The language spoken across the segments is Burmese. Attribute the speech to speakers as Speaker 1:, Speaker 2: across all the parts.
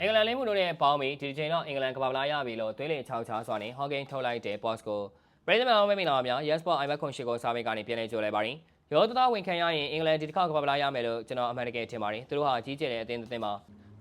Speaker 1: အင်္ဂလန်လိမ့်မှုတို့နဲ့ပေါင်းပြီးဒီချိန်တော့အင်္ဂလန်ကဘာပလာရပြီလို့သွေးလေ6ချားစွာနဲ့ဟော့ဂိမ်းထုတ်လိုက်တဲ့ boss ကိုပရိသတ်များမင်္ဂလာပါများ Yes Sport iBet ခွန်ရှိကိုစာမေးကနေပြန်လည်ကြိုလိုက်ပါရင်ရောသသားဝင်ခံရရင်အင်္ဂလန်ဒီတစ်ခါကဘာပလာရမယ်လို့ကျွန်တော်အမှန်တကယ်ထင်ပါတယ်သူတို့ဟာကြီးကျယ်တဲ့အသင်းတစ်သင်းမှာ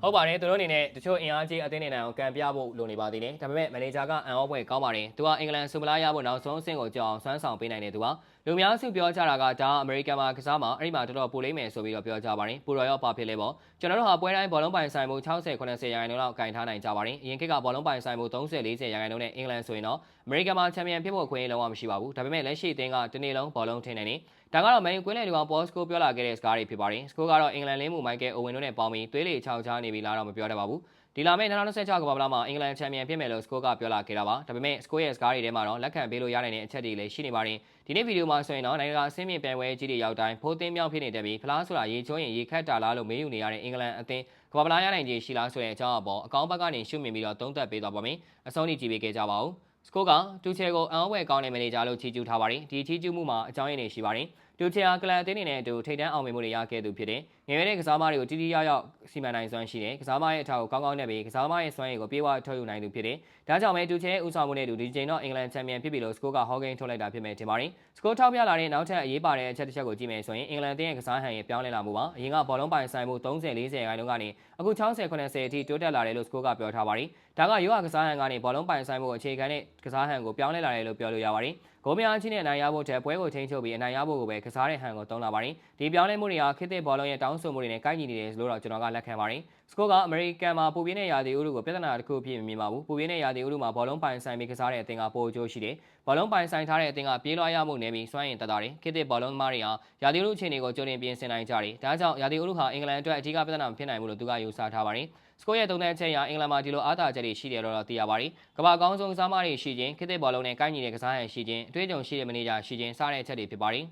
Speaker 1: ဟုတ်ပါတယ်သူတို့အနေနဲ့တချို့အင်အားကြီးအသင်းတွေနဲ့အောင်ကံပြဖို့လိုနေပါသေးတယ်ဒါပေမဲ့မန်နေဂျာကအန်အောပွဲကောင်းပါတယ်သူကအင်္ဂလန်ဆူပလာရဖို့နောက်ဆုံးအဆင့်ကိုကြောက်အောင်ဆွမ်းဆောင်ပေးနိုင်တယ်သူကလူများစုပြောကြတာကဒါအမေရိကန်မှာကစားမှာအဲ့ဒီမှာတော်တော်ပိုလိမ့်မယ်ဆိုပြီးတော့ပြောကြပါတယ်ပူတော်ရောပါဖြစ်လဲပေါ့ကျွန်တော်တို့ဟာပွဲတိုင်းဘောလုံးပိုင်ဆိုင်မှု60 80ရာခိုင်နှုန်းလောက်ကင်ထားနိုင်ကြပါတယ်အရင်ခေတ်ကဘောလုံးပိုင်ဆိုင်မှု30 40ရာခိုင်နှုန်းနဲ့အင်္ဂလန်ဆိုရင်တော့အမေရိကန်မှာချန်ပီယံဖြစ်ဖို့အခွင့်အရေးလုံးဝမရှိပါဘူးဒါပေမဲ့လက်ရှိအသင်းကတနေ့လုံးဘောလုံးထင်းနေနေဒါကတော့မန်ယူကွင်းလယ်ဒီကောင်ပေါ်စကိုပြောလာခဲ့တဲ့စကားတွေဖြစ်ပါတယ်စကိုကတော့အင်္ဂလန်လင်းမှုမိုက်ကယ်အိုဝင်တို့နဲ့ပေါင်းပြီးသွေးလေ6ချားနေပြီလားတော့မပြောတတ်ပါဘူးဒီလာမယ့်2026ကမ္ဘာ့ဖလားမှာအင်္ဂလန်ချန်ပီယံဖြစ်မယ်လို့စကိုကပြောလာခဲ့တာပါဒါပေမဲ့စကိုရဲ့စကားတွေထဲမှာတော့လက်ခံပေးလို့ရနိုင်တဲ့အချက်တွေလည်းရှိနေပါတယ်ဒီနေ့ဗီဒီယိုမှာဆိုရင်တော့နိုင်ငံတကာအဆင့်မြင့်ပြိုင်ပွဲကြီးတွေရောက်တိုင်းဖိုးသင်းမြောက်ဖြစ်နေတဲ့ပြီးဖလားဆိုတာရေချိုးရင်ရေခတ်တာလားလို့မေးယူနေရတဲ့အင်္ဂလန်အသင်းကမ္ဘာ့ဖလားရနိုင်ခြေရှိလားဆိုတဲ့အကြောင်းအပေါ်အကောင့်ဘက်ကနေရှုမြင်ပြီးတော့သုံးသပ်ပေးသွားပါမယ်အဆုံးထိကြည့်ပေးခဲ့ကြပါဦးစကိုကတူချေကိုအန်အဝဲကောင်းတဲ့မန်နေဂျာလို့ချီးကျူးထားပါတယ်ဒီချီးကျူးမှုမှာအကြောင်းရင်းတွေရှိပါတယ် တူချေဟာကလပ်အသင်းတွေနဲ့အတူထိပ်တန်းအောင်မြင်မှုတွေရခဲ့သူဖြစ်တယ်ငယ်ရွယ်တဲ့ကစားမတွေကိုတီးတီးရောက်ရောက်စီမံနိုင်စွမ်းရှိတယ်ကစားမရဲ့အထောက်ကိုကောင်းကောင်းနဲ့ပြီးကစားမရဲ့စွမ်းရည်ကိုပြေဝထုတ်ယူနိုင်သူဖြစ်တယ်ဒါကြောင့်ပဲတူချေရဲ့ဦးဆောင်မှုနဲ့တူဒီချိန်တော့အင်္ဂလန်ချန်ပီယံဖြစ်ပြီလို့စကိုကဟော့ဂိမ်းထုတ်လိုက်တာဖြစ်မယ်ထင်ပါတယ်စကိုထောက်ပြလာတဲ့နောက်ထပ်အရေးပါတဲ့အချက်တစ်ချက်ကိုကြည့်မယ်ဆိုရင်အင်္ဂလန်အသင်းရဲ့ကစားဟန်ရဲ့ပြောင်းလဲလာမှုပါအရင်ကဘောလုံးပိုင်ဆိုင်မှု30 40ရာခိုင်နှုန်းကနေအခု60 80အထိတိုးတက်လာတယ်လို့စကိုကပြောထားပါတယ်ဒါကရိုးရကစားဟန်ကနေဘောလုံးပိုင်ဆိုင်မှုအခြေခံတဲ့ကစားဟန်ကိုပြောင်းလဲလာတယ်လို့ပြောလို့ရပါတယ် ဂိုးများချင်းနဲ့အနိုင်ရဖို့တဲ့ပွဲကိုထိန်းချုပ်ပြီးအနိုင်ရဖို့ကိုပဲကစားတဲ့ဟန်ကိုသုံးလာပါတယ်ဒီပြောင်းလဲမှုတွေဟာခေတ်သစ်ဘောလုံးရဲ့တောင်းဆိုမှုတွေနဲ့ကိုက်ညီနေတယ်လို့တော့ကျွန်တော်ကလက်ခံပါတယ်စကိုကအမေရိကန်မှာပူပြင်းတဲ့ရာသီဥတုကိုပြဿနာတစ်ခုအဖြစ်မမြင်ပါဘူးပူပြင်းတဲ့ရာသီဥတုမှာဘောလုံးပိုင်ဆိုင်ပြီးကစားတဲ့အသင်းကပိုအကျိုးရှိတယ်ဘောလုံးပိုင်ဆိုင်ထားတဲ့အသင်းကပြေးလွှားရမှုနဲ့ပြီးစွမ်းရင်တက်တာတယ်ခေတ်သစ်ဘောလုံးသမားတွေဟာရာသီဥတုအခြေအနေကိုကြိုတင်ပြင်ဆင်နိုင်ကြတယ်ဒါကြောင့်ရာသီဥတုဟာအင်္ဂလန်အတွက်အထူးပြဿနာမဖြစ်နိုင်ဘူးလို့သူကယူဆထားပါတယ် စကိုရဲ့သုံးသပ်ချက်အရအင်္ဂလန်မှာဒီလိုအားသာချက်တွေရှိတယ်လို့တော့သိရပါတယ်ကမ္ဘာအကောင်းဆုံးကစားမတွေရှိခြင်းခေတ်သစ်ဘောလုံးနဲ့ကိုက်ညီတဲ့ကစားရန်ရှိခြင်းအတွေ့အကြုံရှိတဲ့မန်နေဂျာရှိခြင်းစတဲ့အချက်တွေဖြစ်ပါတယ်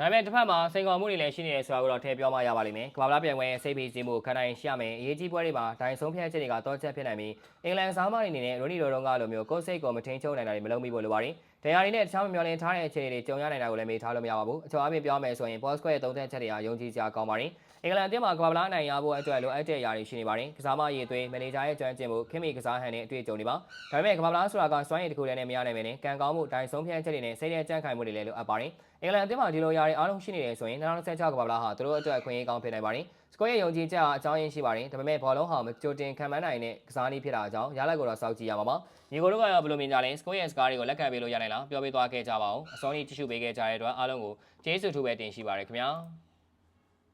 Speaker 1: ဒါပေမဲ့တစ်ဖက်မှာစိန်ခေါ်မှုတွေလည်းရှိနေတယ်ဆိုတာကိုတော့ထည့်ပြောမှရပါလိမ့်မယ်။ကမ္ဘာ့ပြိုင်ပွဲရဲ့စိတ်ဖိစီးမှုခံနိုင်ရမယ်။အရေးကြီးပွဲတွေမှာဒိုင်ဆုံးဖြတ်ချက်တွေကတော့ချက်ဖြစ်နိုင်ပြီးအင်္ဂလန်စားမတွေအနေနဲ့ရိုနီရိုတုံးကလိုမျိုးကိုယ်စိတ်ကိုမထိန်ချုပ်နိုင်တာတွေမလုပ်မိဖို့လိုပါတယ်။တရားတွေနဲ့တခြားမမျောလင်းထားတဲ့အခြေအနေတွေကြုံရနိုင်တာကိုလည်းမေးထားလို့မရပါဘူး။အချောအပြင်ပြောမယ်ဆိုရင် Boss Square ရဲ့သုံးသက်ချက်တွေကယုံကြည်စရာကောင်းပါတယ်။အင်္ဂလန်အသင်းမှာကမ္ဘာ့နိုင်ရဖို့အတွက်လိုအပ်တဲ့အရာတွေရှိနေပါတယ်။ကစားမရေးသွေးမန်နေဂျာရဲ့ကျွမ်းကျင်မှုခင်မီကစားဟန်နဲ့အတွေ့အကြုံတွေပါ။ဒါပေမဲ့ကမ္ဘာ့ဆိုတာကစွမ်းရည်တစ်ခုတည်းနဲ့မရနိုင်ပဲနဲ့ကံကောင်းမှုဒိုင်ဆုံးဖြတ်ချက်တွေနဲ့စိတ်ရဲ့ကြံ့ခိုင်မှုတွေလည်းလိုအပ်ပါတယ်။အင်္ဂလန်အသင်းမှာဒီလိုຢာတွေအားလုံးရှိနေတယ်ဆိုရင်2026ကမ္ဘာ့ဟာသူတို့အတွက်အခွင့်အရေးကောင်းဖြစ်နိုင်ပါတယ်။စကောရဲ့ယုံကြည်ချက်အကြောင်းရင်းရှိပါတယ်။ဒါပေမဲ့ဘောလုံးဟာမကြိုတင်ခံမှန်းနိုင်တဲ့ကစားနည်းဖြစ်တာကြောင့်ရလိုက်ကိုတော့စောင့်ကြည့်ရမှာပါ။ညီကိုတို့ကရောဘယ်လိုမြင်ကြလဲ။စကောရဲ့စကားတွေကိုလက်ခံပေးလို့ရနိုင်လား။ပြောပေးသွားခဲ့ကြပါဦး။အစောကြီးကြည့်ရှုပေးခဲ့ကြတဲ့အတွက်အားလုံးကိုကျေးဇူးထူးပဲတင်ရှိပါရခင်ဗျာ။